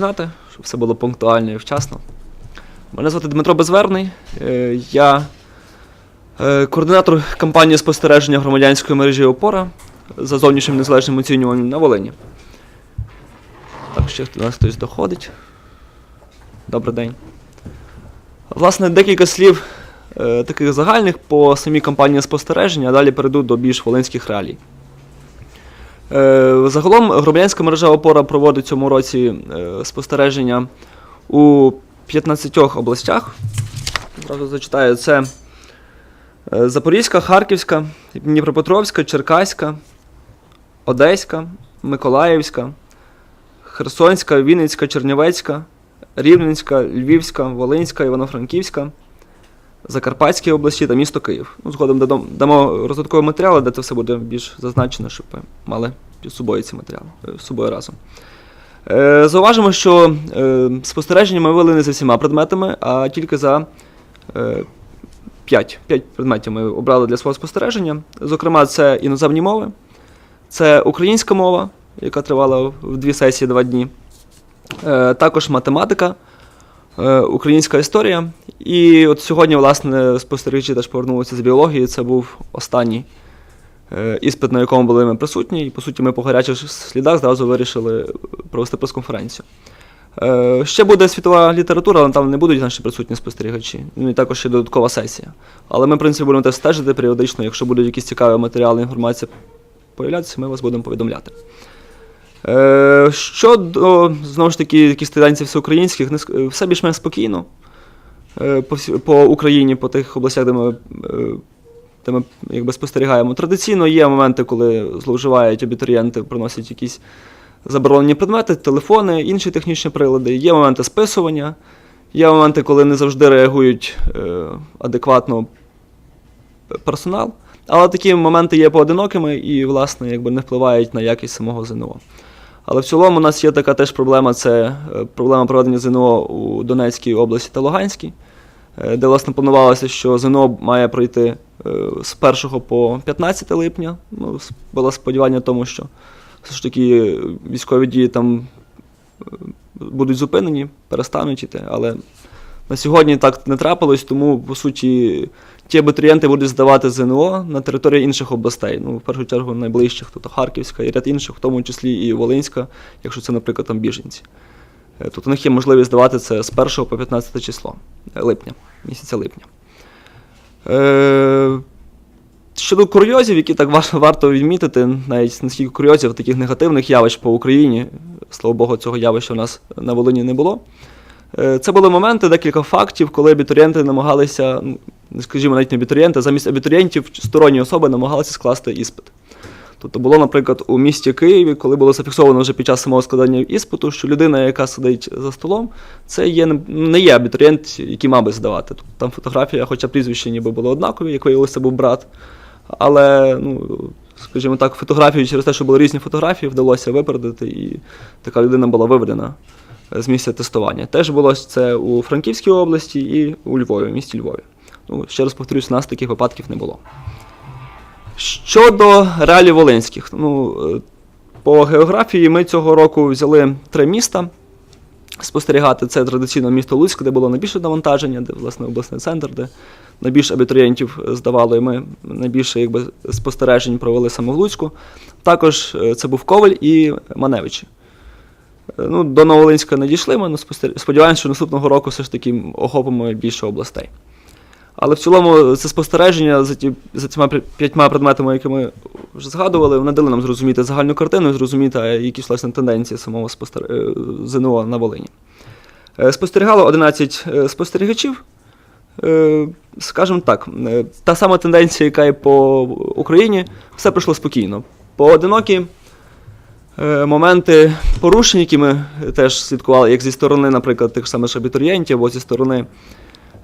знати, щоб все було пунктуально і вчасно. Мене звати Дмитро Безверний. е, Я е, координатор кампанії спостереження громадянської мережі Опора за зовнішнім незалежним оцінюванням на Волині. Так, ще до нас хтось доходить. Добрий день. Власне, декілька слів е, таких загальних по самій кампанії спостереження, а далі перейду до більш волинських реалій. Е, Загалом громадянська мережа Опора проводить цьому році е, спостереження у 15 областях. Зразу зачитаю, це е, Запорізька, Харківська, Дніпропетровська, Черкаська, Одеська, Миколаївська, Херсонська, Вінницька, Чернівецька, Рівненська, Львівська, Волинська, Івано-Франківська, Закарпатській області та місто Київ. Ну, згодом дамо, роздаткові матеріали, де це все буде більш зазначено, щоб мали під собою ці матеріали е, з собою разом. Е, зауважимо, що е, спостереження ми вели не за всіма предметами, а тільки за е, 5. 5 предметів ми обрали для свого спостереження. Зокрема, це іноземні мови, це українська мова, яка тривала в дві сесії два дні. Також математика, українська історія. І от сьогодні, власне, спостерігачі теж повернулися з біології. Це був останній е, іспит, на якому були ми присутні. І по суті, ми по гарячих слідах зразу вирішили провести прес-конференцію. Е, Ще буде світова література, але там не будуть наші присутні спостерігачі. Ну і також ще додаткова сесія. Але ми, в принципі, будемо теж стежити періодично. Якщо будуть якісь цікаві матеріали, інформація появлятися, ми вас будемо повідомляти. Е, Щодо знову ж таки якихось тенденцій всеукраїнських, все більш-менш спокійно по, по Україні, по тих областях, де ми, е, де ми якби, спостерігаємо. Традиційно є моменти, коли зловживають абітурієнти, приносять якісь заборонені предмети, телефони, інші технічні прилади. Є моменти списування, є моменти, коли не завжди реагують е, адекватно персонал. Але такі моменти є поодинокими і, власне, якби не впливають на якість самого ЗНО. Але в цілому у нас є така теж проблема: це е, проблема проведення ЗНО у Донецькій області та Луганській, е, де власне планувалося, що ЗНО має пройти е, з 1 по 15 липня. Ну, було сподівання тому, що все ж таки е, військові дії там е, будуть зупинені, перестануть іти. Але на сьогодні так не трапилось, тому по суті ті абітурієнти будуть здавати ЗНО на території інших областей. Ну, в першу чергу найближчих, тобто Харківська і ряд інших, в тому числі і Волинська, якщо це, наприклад, там біженці. Е, Тобто у них є можливість здавати це з 1 по 15 число е, липня, місяця липня. Е, Щодо курйозів, які так варто відмітити, навіть наскільки курйозів, таких негативних явищ по Україні, слава Богу, цього явища у нас на Волині не було. Це були моменти, декілька фактів, коли абітурієнти намагалися, ну, скажімо, навіть не абітурієнти, замість абітурієнтів сторонні особи намагалися скласти іспит. Тобто було, наприклад, у місті Києві, коли було зафіксовано вже під час самого складання іспиту, що людина, яка сидить за столом, це є, не- є абітурієнт, який мав би здавати. Тобто там фотографія, хоча прізвище ніби було однакові, як виявилося, був брат. Але, ну, скажімо так, фотографію через те, що були різні фотографії, вдалося випередити, і така людина була виведена е, з місця тестування. Теж було це у Франківській області і у Львові, в місті Львові. Ну, ще раз повторюсь, у нас таких випадків не було. Щодо реалій волинських, ну, е, по географії ми цього року взяли три міста спостерігати. Це традиційно місто Луцьк, де було найбільше навантаження, де власне обласний центр, де найбільше абітурієнтів здавали. і Ми найбільше якби, спостережень провели саме в Луцьку. Також е, це був Коваль і Маневичі. Е, Ну, до Новолинська не дійшли, ми ну, сподіваємося, що наступного року все ж таки охопимо більше областей. Але в цілому це спостереження за, ті, за цими п'ятьма предметами, які ми вже згадували, вони дали нам зрозуміти загальну картину і зрозуміти, а які ж, власне тенденції самого спостер... е, ЗНО на Волині. Е, Спостерігало 11 е, спостерігачів. Е, Скажімо так, е, та сама тенденція, яка і по Україні, все пройшло спокійно. Поодинокі е, моменти порушень, які ми теж слідкували, як зі сторони, наприклад, тих самих абітурієнтів, або зі сторони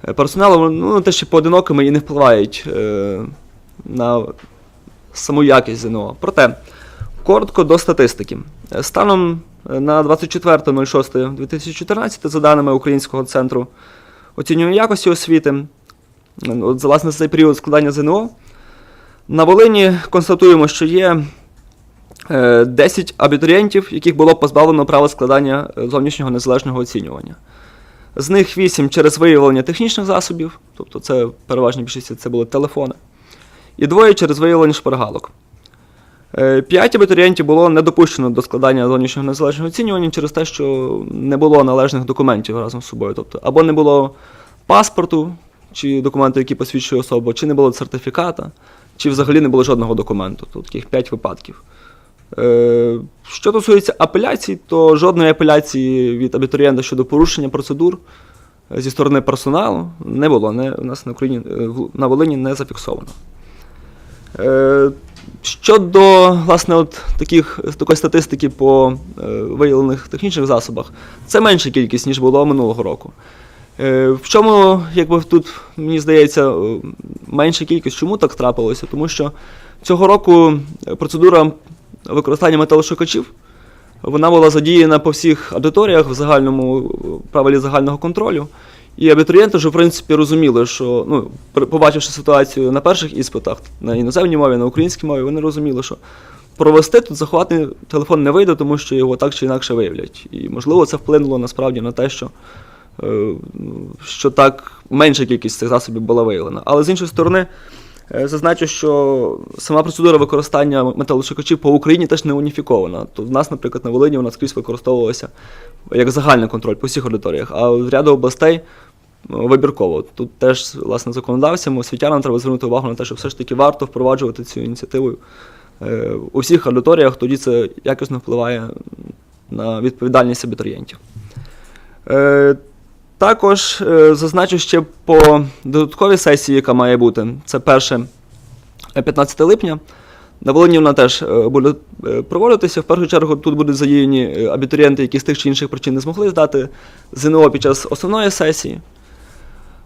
е, персоналу, ну, те, що поодинокими і не впливають е, на саму якість ЗНО. Проте, коротко до статистики. Е, Станом на 24.06.2014, за даними Українського центру оцінювання якості освіти, от, власне, цей період складання ЗНО, на Волині констатуємо, що є е, 10 абітурієнтів, яких було позбавлено права складання зовнішнього незалежного оцінювання. З них 8 через виявлення технічних засобів, тобто це переважна більшість це були телефони, і двоє через виявлення шпаргалок. Е, П'ять абітурієнтів було не допущено до складання зовнішнього незалежного оцінювання через те, що не було належних документів разом з собою. Тобто, або не було паспорту, чи документу, який посвідчує особу, чи не було сертифіката, чи взагалі не було жодного документу. Тут таких 5 випадків. Е, Що стосується апеляцій, то жодної апеляції від абітурієнта щодо порушення процедур е, зі сторони персоналу не було. Не, у нас на Україні е, на Волині не зафіксовано. Щодо власне, от таких, такої статистики по виявлених технічних засобах, це менша кількість, ніж було минулого року. В чому, якби тут, мені здається, менша кількість, чому так трапилося? Тому що цього року процедура використання металошукачів вона була задіяна по всіх аудиторіях в загальному правилі загального контролю. І абітурієнти вже, в принципі, розуміли, що, ну, побачивши ситуацію на перших іспитах, на іноземній мові, на українській мові, вони розуміли, що провести тут захватний телефон не вийде, тому що його так чи інакше виявлять. І, можливо, це вплинуло насправді на те, що, е, що так менша кількість цих засобів була виявлена. Але з іншої сторони, зазначу, що сама процедура використання металошукачів по Україні теж не уніфікована. То в нас, наприклад, на Волині вона скрізь використовувалася як загальний контроль по всіх аудиторіях, а в ряду областей ну, вибірково. Тут теж, власне, законодавцям, освітянам треба звернути увагу на те, що все ж таки варто впроваджувати цю ініціативу е, у всіх аудиторіях, тоді це якісно впливає на відповідальність абітурієнтів. Е, Також е, зазначу ще по додатковій сесії, яка має бути. Це перше е, 15 липня. На Волині вона теж е, буде е, проводитися. В першу чергу тут будуть задіяні е, абітурієнти, які з тих чи інших причин не змогли здати ЗНО під час основної сесії.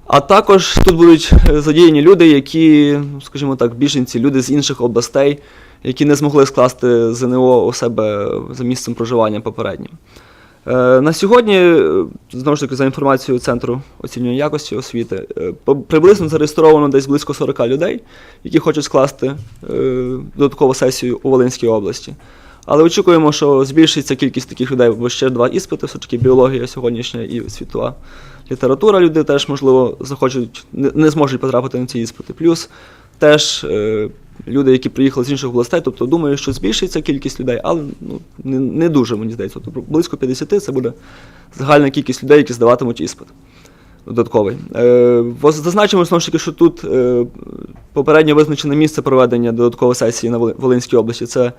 А також тут будуть е, задіяні люди, які, скажімо так, біженці, люди з інших областей, які не змогли скласти ЗНО у себе за місцем проживання попереднім. Е, На сьогодні, е, знову ж таки, за інформацією Центру оцінювання якості освіти, е, приблизно зареєстровано десь близько 40 людей, які хочуть скласти додаткову сесію у Волинській області. Але очікуємо, що збільшиться кількість таких людей, бо ще два іспити, все таки біологія сьогоднішня і світова література. Люди теж, можливо, захочуть, не, зможуть потрапити на ці іспити. Плюс теж люди, які приїхали з інших областей, тобто думаю, що збільшиться кількість людей, але ну, не, не дуже, мені здається. Тобто близько 50 це буде загальна кількість людей, які здаватимуть іспит. Додатковий. Е, зазначимо знову ж таки, що тут е, попередньо визначене місце проведення додаткової сесії на Волинській області. Це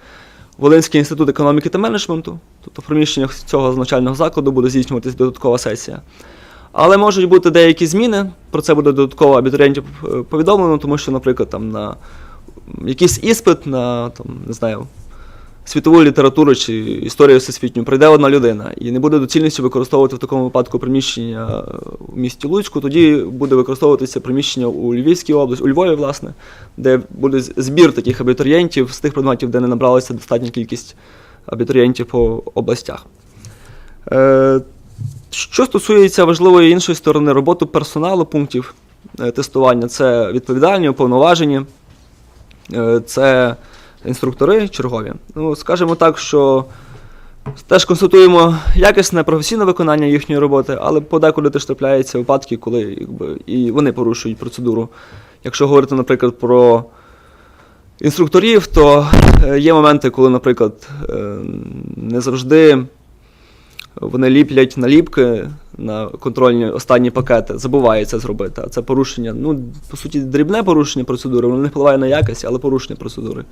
Волинський інститут економіки та менеджменту. Тобто в приміщеннях цього навчального закладу буде здійснюватись додаткова сесія. Але можуть бути деякі зміни. Про це буде додатково абітурієнтів е, повідомлено, тому що, наприклад, там на якийсь іспит на там, не знаю, світову літературу чи історію всесвітню прийде одна людина і не буде доцільності використовувати в такому випадку приміщення е, в місті Луцьку, тоді буде використовуватися приміщення у Львівській області, у Львові, власне, де буде збір таких абітурієнтів з тих предметів, де не набралася достатня кількість абітурієнтів по областях. Е, що стосується важливої іншої сторони роботи персоналу пунктів е, тестування, це відповідальні, уповноважені, це інструктори чергові. Ну, скажімо так, що теж констатуємо якісне професійне виконання їхньої роботи, але подекуди теж трапляються випадки, коли якби, і вони порушують процедуру. Якщо говорити, наприклад, про інструкторів, то е, є моменти, коли, наприклад, е, не завжди вони ліплять наліпки на контрольні останні пакети, забуває це зробити. А це порушення, ну, по суті, дрібне порушення процедури, воно не впливає на якість, але порушення процедури.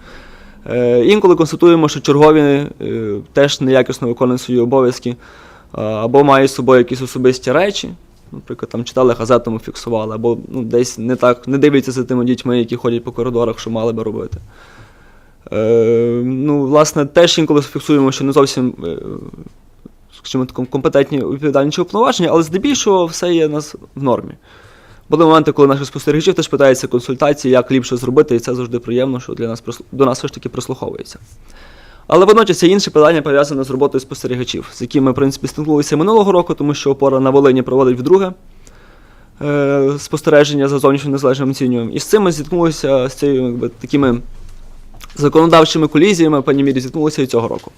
Е, інколи констатуємо, що чергові е, теж неякісно виконують свої обов'язки, а, або мають з собою якісь особисті речі. Наприклад, там читали газету, фіксували, або ну, десь не так не дивляться за тими дітьми, які ходять по коридорах, що мали би робити. Е, ну, власне, теж інколи фіксуємо, що не зовсім е, скажімо так, компетентні відповідальні чи уповноваження, але здебільшого все є нас в нормі. Були моменти, коли наші спостерігачі теж питаються консультації, як ліпше зробити, і це завжди приємно, що для нас до нас все ж таки прислуховується. Але водночас є інше питання пов'язане з роботою спостерігачів, з якими ми, в принципі, стикнулися минулого року, тому що опора на Волині проводить вдруге е, спостереження за зовнішнім незалежним оцінюванням. І з цим ми зіткнулися з якби, такими законодавчими колізіями певній мірі зіткнулися і цього року.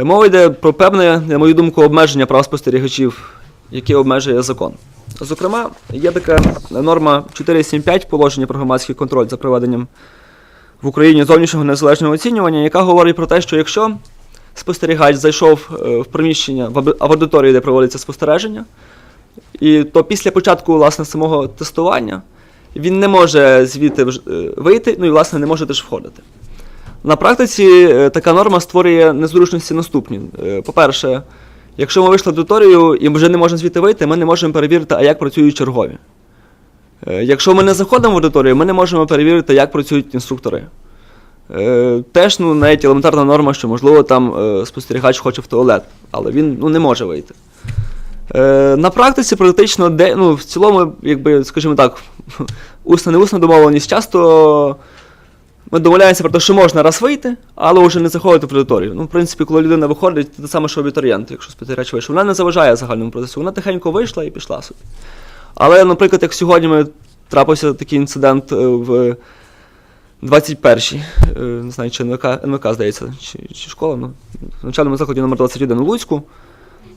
Е, Мова йде про певне, на мою думку, обмеження прав спостерігачів, яке обмежує закон. Зокрема, є така норма 475 положення про громадський контроль за проведенням в Україні зовнішнього незалежного оцінювання, яка говорить про те, що якщо спостерігач зайшов е, в приміщення в аудиторію, де проводиться спостереження, і то після початку власне самого тестування він не може звідти е, вийти, ну і власне не може теж входити. На практиці е, така норма створює незручності наступні. Е, По-перше, якщо ми вийшли в аудиторію і ми вже не можемо звідти вийти, ми не можемо перевірити, а як працюють чергові. Е, Якщо ми не заходимо в аудиторію, ми не можемо перевірити, як працюють інструктори. Теж ну, навіть елементарна норма, що можливо там спостерігач хоче в туалет, але він ну, не може вийти. На практиці практично, де, ну, в цілому, якби, скажімо так, усна не усна домовленість, часто ми домовляємося про те, що можна раз вийти, але вже не заходити в аудиторію. Ну, в принципі, коли людина виходить, це те саме, що абітурієнт, якщо спостерігач вийшов. Вона не заважає загальному процесу, вона тихенько вийшла і пішла собі. Але, наприклад, як сьогодні ми трапився такий інцидент е, в 21-й, е, не знаю, чи НВК, НВК здається, чи, чи школа, ну, в навчальному закладі номер 21 у Луцьку,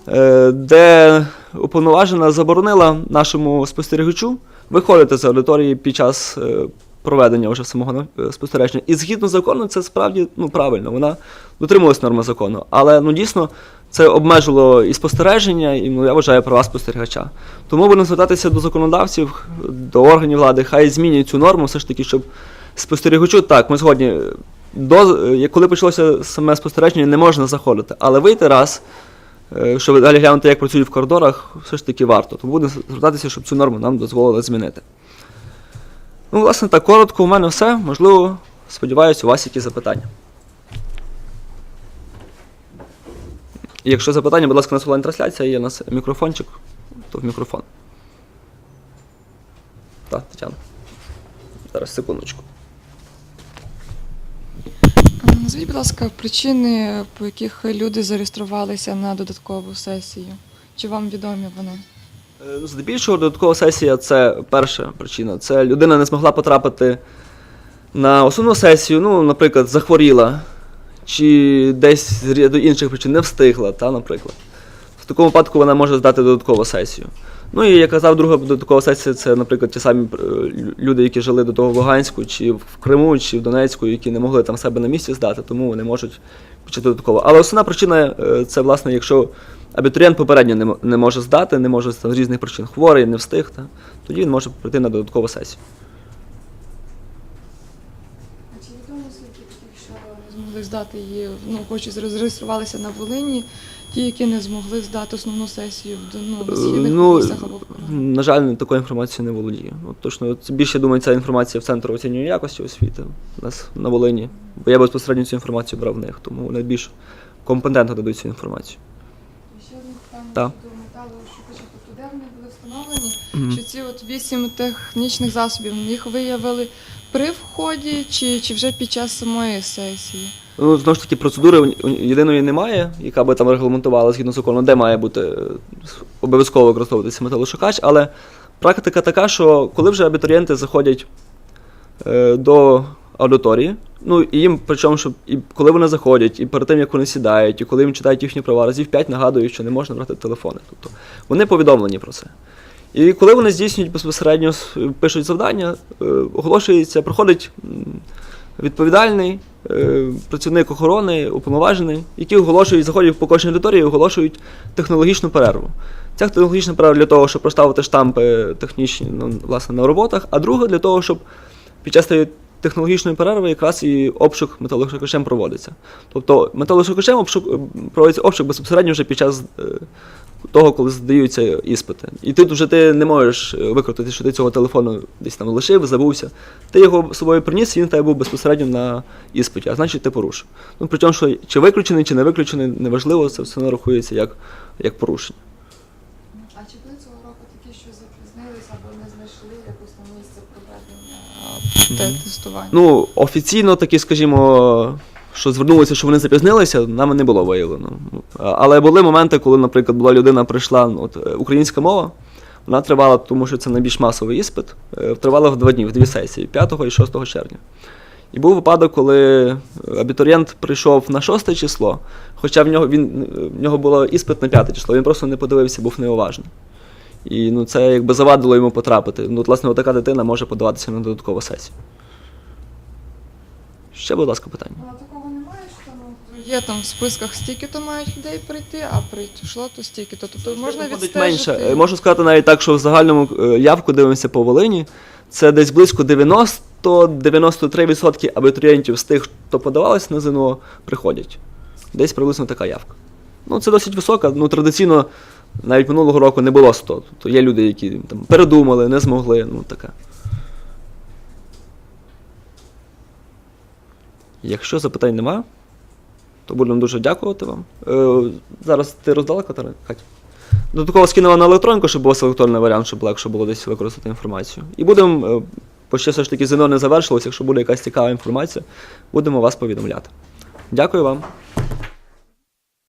е, де уповноважена заборонила нашому спостерігачу виходити з аудиторії під час проведення вже самого е, спостереження. І згідно закону, це справді ну, правильно, вона дотримувалась норми закону. Але ну, дійсно це обмежило і спостереження, і ну, я вважаю права спостерігача. Тому будемо звертатися до законодавців, до органів влади, хай змінюють цю норму, все ж таки, щоб спостерігачу, так, ми згодні, до, е, коли почалося саме спостереження, не можна заходити, але вийти раз. е, Щоб далі глянути, як працюють в коридорах, все ж таки варто. Тому будемо звертатися, щоб цю норму нам дозволили змінити. Ну, власне, так коротко, у мене все. Можливо, сподіваюся, у вас якісь запитання. Якщо запитання, будь ласка, у нас онлайн трансляція, є у нас мікрофончик, то в мікрофон. Так, Тетяна. Зараз секундочку. Назвіть, будь ласка, причини, по яких люди зареєструвалися на додаткову сесію. Чи вам відомі вони? Е, ну, Здебільшого додаткова сесія це перша причина. Це людина не змогла потрапити на основну сесію, ну, наприклад, захворіла, чи десь з ряду інших причин не встигла, та, наприклад. В такому випадку вона може здати додаткову сесію. Ну і як казав, друга додаткова сесія це, наприклад, ті самі е, люди, які жили до того в Луганську, чи в Криму, чи в Донецьку, які не могли там себе на місці здати, тому вони можуть почати додатково. Але основна причина е, це, власне, якщо абітурієнт попередньо не, не може здати, не може там, з різних причин хворий, не встиг, та, тоді він може прийти на додаткову сесію. А чи відомо скільки таких, що не змогли здати її, ну, хочуть зареєструвалися на Волині, ті, які не змогли здати основну сесію ну, в східних ну, областях або? На жаль, такою інформацією не володію. От, точно, це більше думаю, ця інформація в центру оцінювання якості освіти у нас на Волині. Бо я безпосередньо цю інформацію брав в них, тому вони більш компетентно дадуть цю інформацію. Ще одне питання Так. щодо металошукачів. Де вони були встановлені? Чи ці от вісім технічних засобів їх виявили при вході, чи, чи вже під час самої сесії? Ну, знову ж таки, процедури єдиної немає, яка би там регламентувала згідно закону, де має бути е, обов'язково використовуватися металошукач, але практика така, що коли вже абітурієнти заходять е, до аудиторії, ну і їм, причому, щоб і коли вони заходять, і перед тим як вони сідають, і коли їм читають їхні права, разів 5 нагадують, що не можна брати телефони. Тобто вони повідомлені про це. І коли вони здійснюють безпосередньо пишуть завдання, е, оголошується, проходить відповідальний е, працівник охорони, уповноважений, які оголошують, заходять по кожній аудиторії і оголошують технологічну перерву. Ця технологічна перерва для того, щоб проставити штампи технічні ну, власне, на роботах, а друга для того, щоб під час цієї технологічної перерви якраз і обшук металошукачем проводиться. Тобто металошукачем обшук, проводиться обшук безпосередньо вже під час е, того, коли здаються іспити. І тут вже ти не можеш е, викрутити, що ти цього телефону десь там лишив, забувся. Ти його з собою приніс, і він в тебе був безпосередньо на іспиті, а значить ти порушив. Ну, при тому, що чи виключений, чи не виключений, неважливо, це все одно рахується як, як порушення. А чи були цього року такі, що запізнилися або не знайшли якось на місце проведення тестування? Ну, офіційно такі, скажімо, що звернулися, що вони запізнилися, нами не було виявлено. Але були моменти, коли, наприклад, була людина, прийшла, ну, от, е, українська мова, вона тривала, тому що це найбільш масовий іспит, е, тривала в два дні, в дві сесії, 5 і 6 червня. І був випадок, коли абітурієнт прийшов на шосте число, хоча в нього, він, в нього було іспит на п'яте число, він просто не подивився, був неуважний. І ну, це якби завадило йому потрапити. Ну, от, власне, така дитина може подаватися на додаткову сесію. Ще, будь ласка, питання. А такого немає, що ну, є там в списках стільки-то мають людей прийти, а прийшло то стільки-то. Тобто можна відстежити. менше. Е, Можу сказати навіть так, що в загальному е, явку дивимося по Волині. Це десь близько 90-93% абітурієнтів з тих, хто подавалось на ЗНО, приходять. Десь приблизно така явка. Ну, це досить висока. Ну, традиційно навіть минулого року не було 100. Тобто є люди, які там передумали, не змогли. Ну, таке. Якщо запитань немає, то будемо дуже дякувати вам. Е, зараз ти роздала Катерина? Катя? Додатково скинула на електронку, щоб був електронний варіант, щоб легше було десь використати інформацію. І будемо, е, бо ще все ж таки ЗНО не завершилось, якщо буде якась цікава інформація, будемо вас повідомляти. Дякую вам.